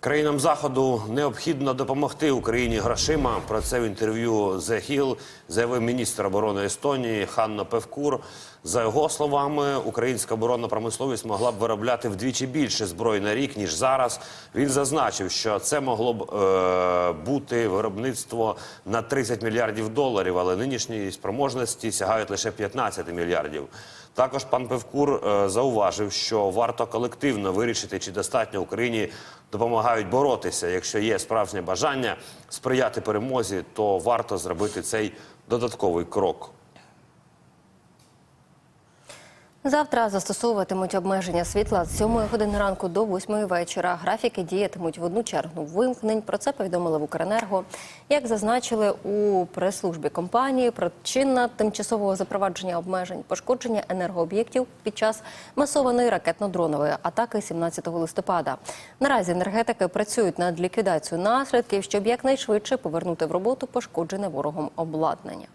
Країнам заходу необхідно допомогти Україні грошима. Про це в інтерв'ю The Hill заявив міністр оборони Естонії Ханно Певкур. За його словами, українська оборонна промисловість могла б виробляти вдвічі більше зброї на рік ніж зараз. Він зазначив, що це могло б е, бути виробництво на 30 мільярдів доларів, але нинішні спроможності сягають лише 15 мільярдів. Також пан Певкур е, зауважив, що варто колективно вирішити, чи достатньо Україні допомагають боротися. Якщо є справжнє бажання сприяти перемозі, то варто зробити цей додатковий крок. Завтра застосовуватимуть обмеження світла з 7 години ранку до 8 вечора. Графіки діятимуть в одну чергу вимкнень. Про це повідомили в Укренерго. Як зазначили у прес-службі компанії, причина тимчасового запровадження обмежень пошкодження енергооб'єктів під час масованої ракетно-дронової атаки 17 листопада. Наразі енергетики працюють над ліквідацією наслідків, щоб якнайшвидше повернути в роботу пошкоджене ворогом обладнання.